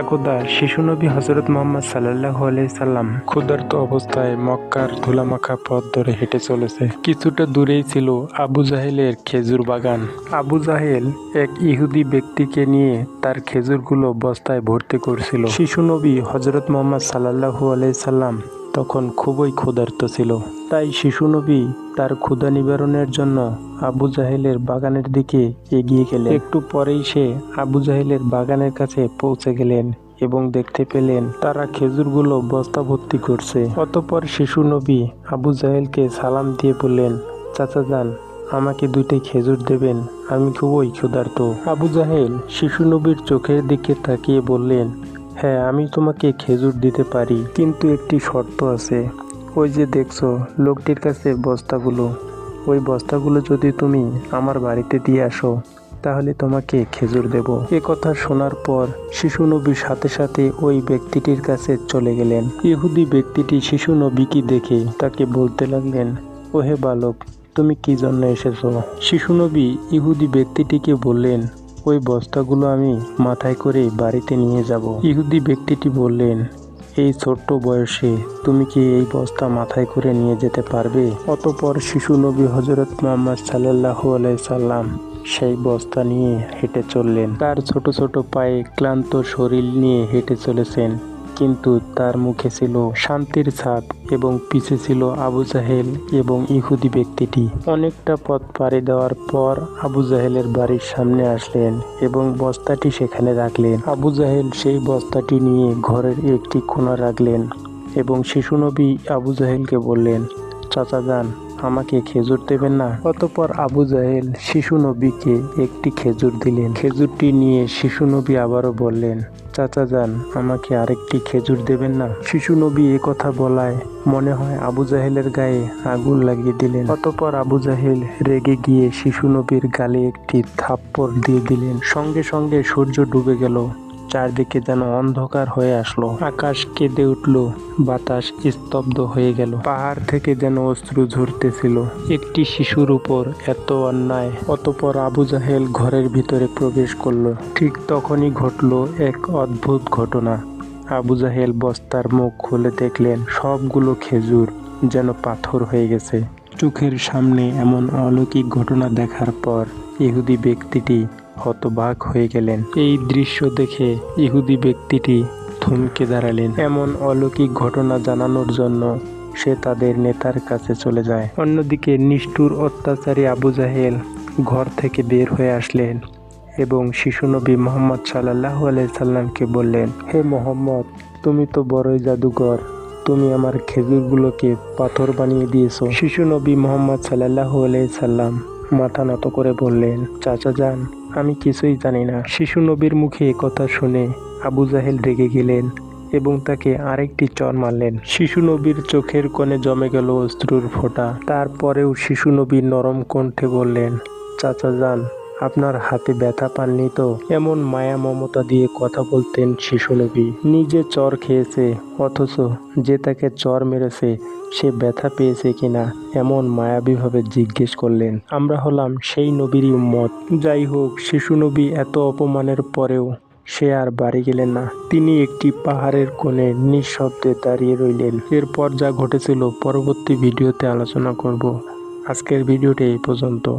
একদা শিশু নবী হজরত মোহাম্মদ সাল্লাহ সাল্লাম ক্ষুধার্ত অবস্থায় মক্কার ধুলামাখা পথ ধরে হেঁটে চলেছে। কিছুটা দূরেই ছিল আবু জাহেলের খেজুর বাগান। আবু জাহেল এক ইহুদি ব্যক্তিকে নিয়ে তার খেজুরগুলো বস্তায় ভর্তি করছিল। শিশু নবী হজরত মোহাম্মদ সাল্লাহ সাল্লাম তখন খুবই ক্ষুধার্ত ছিল। তাই শিশু নবী তার ক্ষুধা নিবারণের জন্য আবু জাহেলের বাগানের দিকে এগিয়ে গেলেন। একটু পরেই সে আবু জাহেলের বাগানের কাছে পৌঁছে গেলেন এবং দেখতে পেলেন তারা খেজুরগুলো বস্তা ভর্তি করছে। অতপর শিশু নবী আবু জাহেলকে সালাম দিয়ে বললেন, চাচা যান, আমাকে দুইটি খেজুর দেবেন, আমি খুবই ক্ষুধার্ত। আবু জাহেল শিশু নবীর চোখের দিকে তাকিয়ে বললেন হ্যাঁ আমি তোমাকে খেজুর দিতে পারি, কিন্তু একটি শর্ত আছে। ওই যে দেখছ, লোকটির কাছে বস্তাগুলো। ওই বস্তাগুলো যদি তুমি আমার বাড়িতে দিয়ে আসো, তাহলে তোমাকে খেজুর দেব। এ কথা শোনার পর শিশু নবীর সাথে সাথে ওই ব্যক্তিটির কাছে চলে গেলেন। ইহুদি ব্যক্তিটি শিশু নবীকে দেখে তাকে বলতে লাগলেন, ওহে বালক, তুমি কি জন্য এসেছ? শিশু নবী ইহুদি ব্যক্তিটিকে বললেন ওই বস্তাগুলো আমি মাথায় করে বাড়িতে নিয়ে যাব। ইহুদি ব্যক্তিটি বললেন, এই ছোট্ট বয়সে তুমি কি এই বস্তা মাথায় করে নিয়ে যেতে পারবে? অতপর শিশু নবী হজরত মোহাম্মদ সাল্লাহ সাল্লাম সেই বস্তা নিয়ে হেঁটে চললেন। তার ছোট ছোট পায়ে ক্লান্ত শরীর নিয়ে হেঁটে চলেছেন। কিন্তু তার মুখে ছিল শান্তির ছাপ এবং পিছে ছিল আবু জাহেল এবং ইহুদি ব্যক্তিটি। অনেকটা পথ পাড়ি দেওয়ার পর আবু জাহেলের বাড়ির সামনে আসলেন এবং বস্তাটি সেখানে রাখলেন। আবু জাহেল সেই বস্তাটি নিয়ে ঘরের একটি কোণা রাখলেন এবং শিশু নবী আবু জাহেলকে বললেন, চাচা, যান। আমাকে খেজুর দেবেন না। অতপর আবু জাহেল শিশু নবীকে একটি খেজুর দিলেন। খেজুরটি নিয়ে শিশু নবী আবারও বললেন, চাচা যান, আমাকে আরেকটি খেজুর দেবেন না। শিশু নবী এ কথা বলায় মনে হয় আবু জাহেলের গায়ে আগুন লাগিয়ে দিলেন। অতপর আবু জাহেল রেগে গিয়ে শিশু নবীর গালে একটি থাপ্পড় দিয়ে দিলেন। সঙ্গে সঙ্গে সূর্য ডুবে গেল। চারদিকে যেন অন্ধকার হয়ে আসলো। আকাশ কেঁদে উঠল, বাতাস স্তব্ধ হয়ে গেল। পাহাড় থেকে যেন অশ্রু ঝরতেছিল। একটি শিশুর উপর এত অন্যায়, অতপর আবু জাহেল ঘরের ভিতরে প্রবেশ করল। ঠিক তখনই ঘটলো এক অদ্ভুত ঘটনা। আবু জাহেল বস্তার মুখ খুলে দেখলেন, সবগুলো খেজুর যেন পাথর হয়ে গেছে। চোখের সামনে এমন অলৌকিক ঘটনা দেখার পর ইহুদি ব্যক্তিটি হতবাক হয়ে গেলেন। এই দৃশ্য দেখে ইহুদি ব্যক্তিটি থমকে দাঁড়ালেন। এমন অলৌকিক ঘটনা জানানোর জন্য সে তাদের নেতার কাছে চলে যায়। অন্যদিকে নিষ্ঠুর অত্যাচারী আবু জাহেল ঘর থেকে বের হয়ে আসলেন এবং শিশু নবী মোহাম্মদ সাল্লাহ সাল্লামকে বললেন, হে মোহাম্মদ, তুমি তো বড়ই জাদুঘর তুমি আমার খেজুরগুলোকে পাথর বানিয়ে দিয়েছ। শিশু নবী মোহাম্মদ সাল্লাহ সাল্লাম মাথা নত করে বললেন, চাচা যান, আমি কিছুই জানি না। শিশু নবীর মুখে কথা শুনে আবু জাহেল রেগে গেলেন এবং তাকে আরেকটি চর মারলেন। শিশু নবীর চোখের কোণে জমে গেল অস্ত্রুর ফোঁটা। তারপরেও শিশু নবী নরম কণ্ঠে বললেন, চাচা যান আপনার হাতে ব্যথা পাননি তো? এমন মায়া মমতা দিয়ে কথা বলতেন শিশু নবী নিজে চর খেয়েছে, অথচ যে তাকে চর মেরেছে, সে ব্যথা পেয়েছে কিনা, এমন মায়াবীভাবে জিজ্ঞেস করলেন। আমরা হলাম সেই নবীরই মত যাই হোক, শিশু নবী এত অপমানের পরেও সে আর বাড়ি গেলেন না। তিনি একটি পাহাড়ের কোণে নিঃশব্দে দাঁড়িয়ে রইলেন। এরপর যা ঘটেছিল, পরবর্তী ভিডিওতে আলোচনা করব। আজকের ভিডিওটি এই পর্যন্ত।